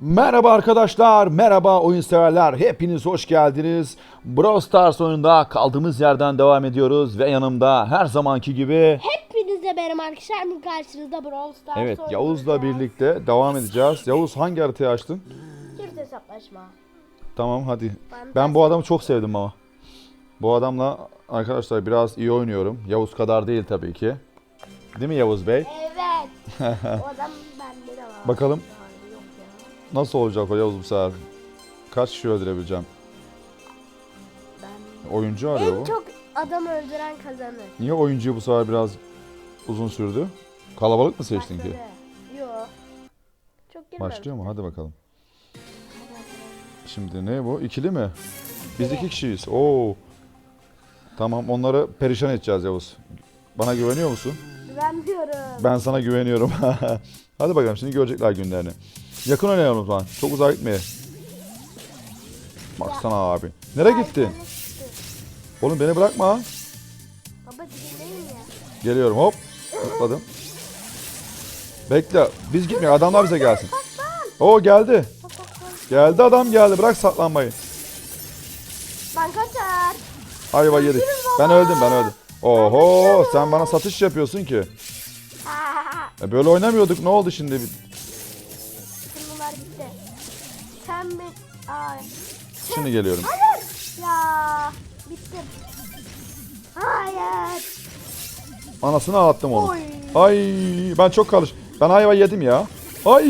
Merhaba arkadaşlar, merhaba oyun severler. Hepiniz hoş geldiniz. Brawl Stars oyununda kaldığımız yerden devam ediyoruz ve yanımda her zamanki gibi Hepinize benim arkadaşlar bu karşınızda Brawl Stars evet oynuyoruz Yavuz'la ya. birlikte devam edeceğiz. Yavuz hangi haritayı açtın? Çift hesaplaşma. Tamam hadi. Ben- Ben bu adamı çok sevdim ama. Bu adamla arkadaşlar biraz iyi oynuyorum. Yavuz kadar değil tabii ki. Değil mi Yavuz Bey? Evet. o adam bende de var. Bakalım. Nasıl olacak o Yavuz bu sefer? Kaç kişi öldürebileceğim? Ben... Oyuncu arıyor En bu. çok adam öldüren kazanır. Niye oyuncuyu bu sefer biraz uzun sürdü? Kalabalık mı seçtin ki? Başladı. Yok. Çok girmemiş. Başlıyor mu? Hadi bakalım. Şimdi ne bu? İkili mi? Biz iki kişiyiz. Oo. Tamam onları perişan edeceğiz Yavuz. Bana güveniyor musun? Güvenmiyorum. Ben sana güveniyorum. Hadi bakalım şimdi görecekler günlerini. Yakın oynayalım o zaman. Çok uzağa gitmeye. Baksana abi. Nereye gittin? Oğlum beni bırakma. Baba dinleyin ya. Geliyorum hop. Zıpladım. Bekle. Biz gitmiyor. Adamlar bize gelsin. Oo geldi. Geldi adam geldi. Bırak saklanmayı. Ben kaçar. Ayva yedik. Ben öldüm ben öldüm. Oho sen bana satış yapıyorsun ki. E böyle oynamıyorduk. Ne oldu şimdi? Şimdi geliyorum. Hayır. Ya. Bittim. Hayır. Anasını ağlattım onu. Oy. Ay ben çok karış. Ben ayva yedim ya. Ay.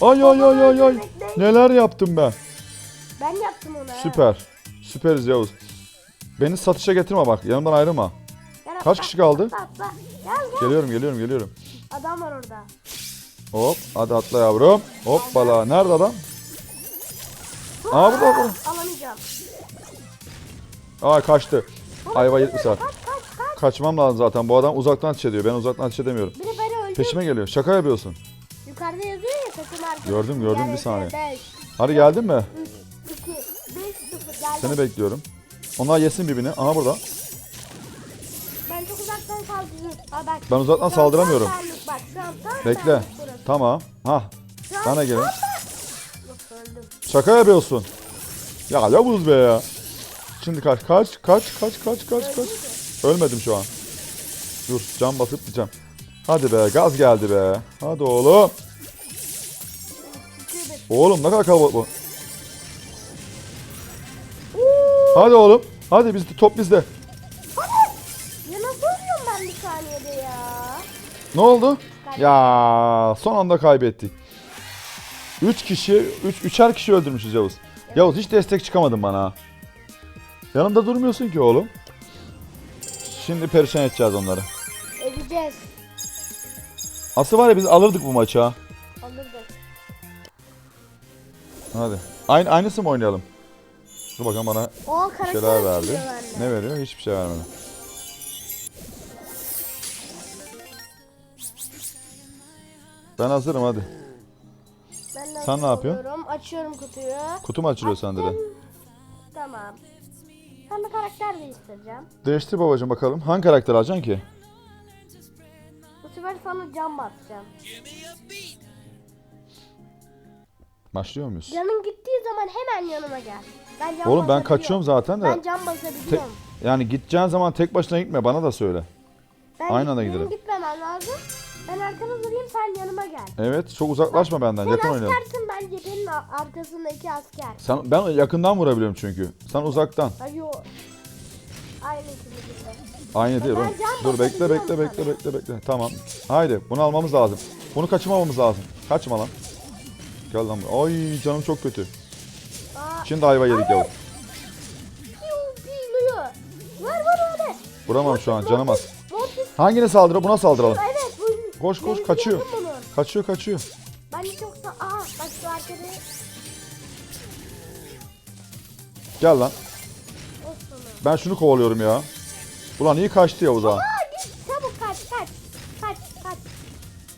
Ay ay ay ay ay. Neler yaptım ben. Ben yaptım onu. Süper. Süperiz Yavuz. Beni satışa getirme bak. Yanımdan ayrılma. Gel Kaç kişi kaldı? Gel gel. Geliyorum geliyorum geliyorum. Adam var orada. Hop hadi atla yavrum. Hoppala. Nerede adam? Aa burada burada. Alamayacağım. Aa kaçtı. Ayva yedik bu sefer. Kaç kaç kaç. Kaçmam lazım zaten. Bu adam uzaktan ateş ediyor. Ben uzaktan ateş edemiyorum. Biri beni öldü. Peşime geliyor. Şaka yapıyorsun. Yukarıda yazıyor ya takım arkadaşı. Gördüm, gördüm, bir saniye. 5, Hadi geldin mi? 3, 2, 5, 0. Geldim. Seni bekliyorum. Onlar yesin birbirini. Aha burada. Ben çok uzaktan saldırıyorum. Ha bak. Ben uzaktan saldıramıyorum. Bak şu an tam Bekle. Tamam. Ha. Şu an Bana gelin. Şaka yapıyorsun. Ya Yavuz be ya. Şimdi kaç kaç kaç kaç kaç kaç kaç. Ölmedim şu an. Dur cam basıp diyeceğim. Hadi be gaz geldi be. Hadi oğlum. 2, 1. Oğlum ne kadar kalabalık bu. Hadi oğlum. Hadi biz top bizde. Ya nasıl ben bir saniyede ya? Ne oldu? Ya son anda kaybettik. 3 kişi, 3 üçer kişi öldürmüşüz Yavuz. Yavuz hiç destek çıkamadın bana. ha. Yanımda durmuyorsun ki oğlum. Şimdi perişan edeceğiz onları. Edeceğiz. Asıl var ya biz alırdık bu maçı ha. Alırdık. Hadi. Aynı aynısı mı oynayalım? Dur bakalım bana O bir karakter şeyler verdi. bende. Ne veriyor? Hiçbir şey vermedi. Ben hazırım hadi. De Sen ne yapıyorsun? alıyorum, Açıyorum kutuyu. Kutu mu açılıyor sende de? Tamam. Ben bir karakter değiştireceğim. Değiştir babacığım bakalım. Hangi karakter alacaksın ki? Bu sefer sana cam basacağım. Başlıyor muyuz? Canın gittiği zaman hemen yanıma gel. Ben cam Oğlum ben basabiliyorum. kaçıyorum zaten de. Ben cam basabiliyorum. Yani gideceğin zaman tek başına gitme bana da söyle. Ben aynı anda benim gidelim. gitmemem lazım. Ben arkana durayım sen yanıma gel. Evet çok uzaklaşma benden Sen yakın oynayalım. askersin ben cephenin a- arkasındaki asker. Sen, ben yakından vurabiliyorum çünkü. Sen uzaktan. Hayır. Aynı ikimizde. Aynı değil Ben Dur bekle bekle bekle sana. bekle bekle. Tamam. Haydi bunu almamız lazım. Bunu kaçırmamamız lazım. Kaçma lan. Gel lan. Ay canım çok kötü. Aa, Şimdi ayva yedik öyle. Vuramam şu an canım az. Hangine saldırıyor? Buna saldıralım. Koş koş ben kaçıyor. bunu. Kaçıyor kaçıyor. Ben de çok sa... Aa bak şu arkada. Gel lan. O sana. Ben şunu kovalıyorum ya. Ulan iyi kaçtı Yavuz ha. Aa git çabuk kaç kaç. Kaç kaç.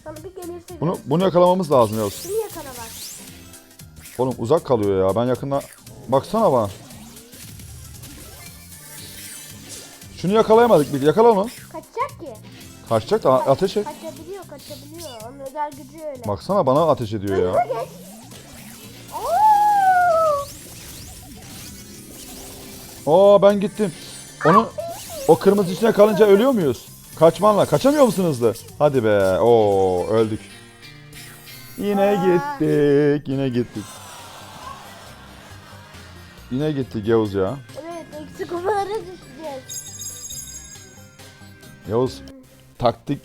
Sana bir gelirse Bunu, bunu yakalamamız lazım Yavuz. Şunu yakala bak. Oğlum uzak kalıyor ya. Ben yakında... Baksana bana. Şunu yakalayamadık bir. Yakala onu. Kaçacak ki. Kaçacak da ateş et. Kaçabiliyor kaçabiliyor. Onun özel gücü öyle. Baksana bana ateş ediyor ya. Oo ben gittim. Onu o kırmızı içine kalınca ölüyor muyuz? Kaçmanla. Kaçamıyor musun hızlı? Hadi be. Oo öldük. Yine Aa. gittik. Yine gittik. Yine gittik Yavuz ya. Evet eksik olarak düşeceğiz. Yavuz taktik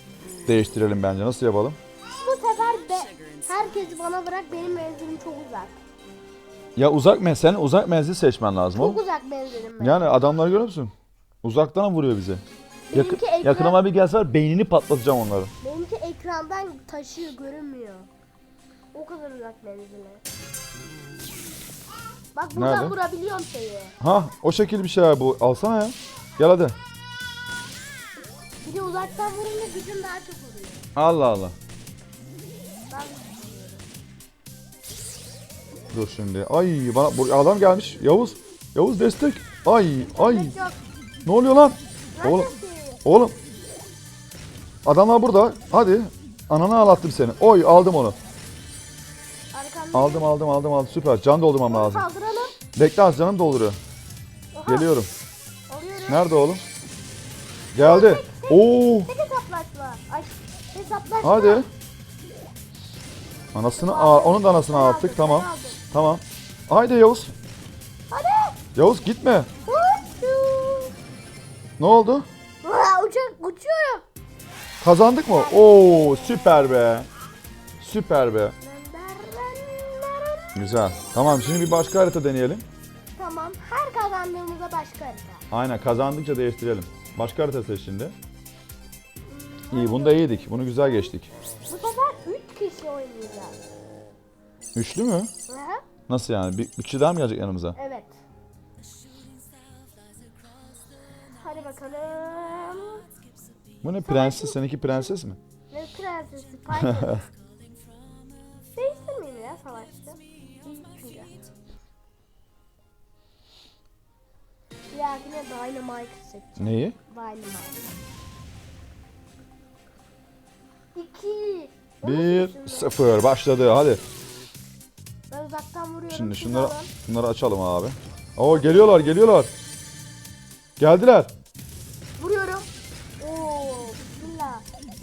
değiştirelim bence. Nasıl yapalım? Bu sefer de herkes bana bırak benim menzilim çok uzak. Ya uzak menzil, senin uzak menzil seçmen lazım Çok oğlum. uzak menzilim ben. Yani adamları görüyor musun? Uzaktan vuruyor bize. Yakın, Benimki ekran- yakınıma bir gelse var beynini patlatacağım onların. Benimki ekrandan taşıyor görünmüyor. O kadar uzak menzili. Bak buradan Nerede? vurabiliyorum şeyi. Ha o şekil bir şey bu. Alsana ya. Gel hadi. De uzaktan vurunca gücüm daha çok oluyor. Allah Allah. Ben Dur şimdi. Ay bana bu adam gelmiş. Yavuz. Yavuz destek. Ay ay. yok. Ne oluyor lan? Oğlum. Oğlum. Adamlar burada. Hadi. Ananı ağlattım seni. Oy aldım onu. Arkamda. Aldım aldım aldım aldım. Süper. Can doldurmam Onu lazım. Kaldıralım. Bekle az canım dolduruyor. Oha, Geliyorum. Nerede oğlum? Geldi. Oo. Hesaplaşma. Ay. Hadi. Anasını ağ- onun da anasını aldım, Tamam. Tamam. Haydi Yavuz. Hadi. Yavuz gitme. Ne oldu? Aa, Uçak uçuyorum. Kazandık mı? Oo süper be. Süper be. Güzel. Tamam şimdi bir başka harita deneyelim. Tamam. Her kazandığımızda başka harita. Aynen kazandıkça değiştirelim. Başka harita seç şimdi. İyi bunu da yedik. Bunu güzel geçtik. Bu sefer 3 kişi oynayacağız. Üçlü mü? Hı hı. Nasıl yani? Bir, bir kişi daha mı gelecek yanımıza? Evet. Hadi bakalım. Bu ne prenses? Seninki prenses mi? Ne prensesi? Python. Değiştirmeyeyim ya savaşta. Çünkü. Diğerine Dynamite seçeceğim. Neyi? Dynamite. İki. Bir, sıfır. Başladı. Hadi. Ben uzaktan vuruyorum. Şimdi şunları alın. şunları açalım abi. Oo geliyorlar, geliyorlar. Geldiler. Vuruyorum. Oo, bismillah.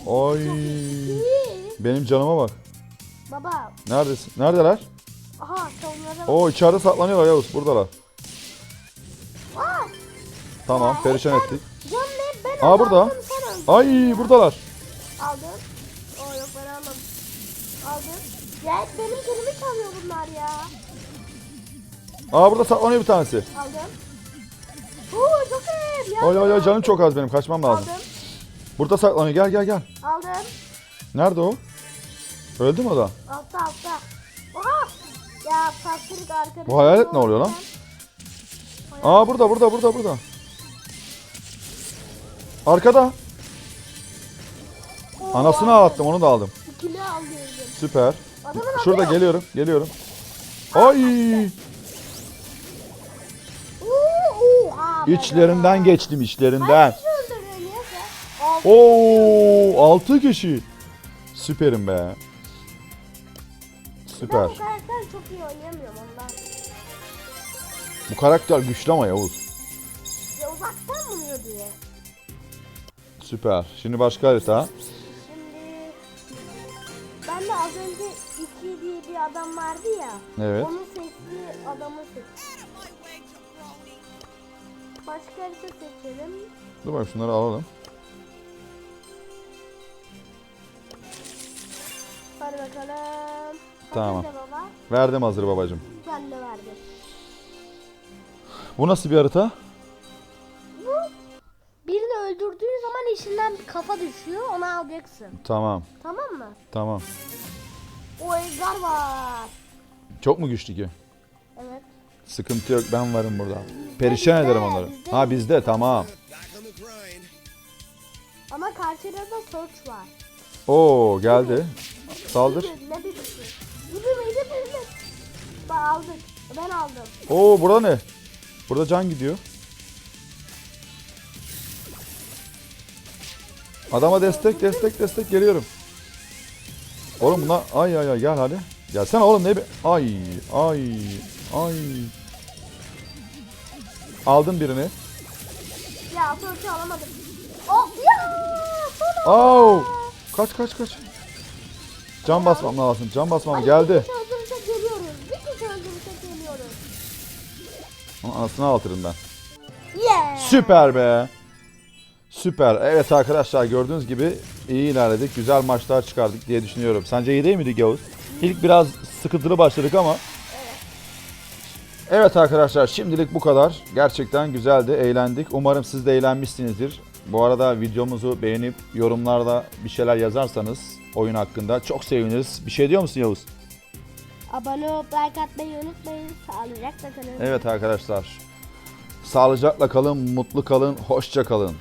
Oy. Benim canıma bak. Baba. Neredesin? Neredeler? Aha savunmadan. Oo içeride saklanıyorlar Yavuz. Buradalar. Aa, Tamam, Ya, perişan sen- ettik. Can ne? Ben Aa burada. sen. Ay buradalar. Aldım. Aldım. Ya benim kelimi çalıyor bunlar ya. Aa burada saklanıyor bir tanesi. Aldım. Oo çok iyi. Ya, Ay ay ay canım çok az benim. Kaçmam lazım. Aldım. Burada saklanıyor. Gel gel gel. Aldım. Nerede o? Öldü mü o da? Altta altta. Oha. Ya fakirlik arkadaşım. Bu hayalet ne oluyor lan? Aa burada burada burada burada. Arkada. Oo, Anasını ağlattım onu da aldım. İkili alıyorum. Süper. Adamın Şurada adı yok. geliyorum. Geliyorum. Ay! İçlerinden geçtim içlerinden. Oo! 6 kişi. Süperim be. Ben Süper. bu karakter çok iyi oynayamıyorum ondan. Bu karakter güçlü ama Yavuz. Ya uzaktan vuruyor diye. Süper. Şimdi başka harita. Az önce iki diye bir adam vardı ya. Evet. Onun sesli adamı seçtim. Başka harita seçelim. Dur bakayım şunları alalım. Hadi bakalım. Tamam. Hazır baba. Verdim hazır babacım. Ben de verdim. Bu nasıl bir harita? Bu birini öldürdüğün zaman işinden bir kafa düşüyor. Onu alacaksın. Tamam. Tamam mı? Tamam. O Edgar var. Çok mu güçlü ki? Evet. Sıkıntı yok ben varım burada. Perişan ederim onları. bizde. Ha bizde tamam. Ama karşıda da Search var. Oo geldi. Saldır. Ne birisi? Bir bir bir bir bir. Ben aldık. Ben aldım. Oo burada ne? Burada can gidiyor. Adama destek destek destek geliyorum. Oğlum bunlar ay ay ay gel hadi. Gelsene oğlum ne be? Ay ay ay. Aldın birini. Ya fırça alamadım. Oh ya. Anda. Kaç kaç kaç. Can basmam lazım. Can basmam Ay, geldi. Bir kişi geliyoruz. Bir kişi geliyoruz. Anasını ağlatırım ben. Yeah. Süper be. Süper. Evet arkadaşlar gördüğünüz gibi iyi ilerledik. Güzel maçlar çıkardık diye düşünüyorum. Sence iyi değil miydi Yavuz? İlk biraz sıkıntılı başladık ama. Evet arkadaşlar şimdilik bu kadar. Gerçekten güzeldi, eğlendik. Umarım siz de eğlenmişsinizdir. Bu arada videomuzu beğenip yorumlarda bir şeyler yazarsanız oyun hakkında çok seviniriz. Bir şey diyor musun Yavuz? Abone olup like atmayı unutmayın. Sağlıcakla kalın. Evet arkadaşlar. Sağlıcakla kalın, mutlu kalın, hoşça kalın.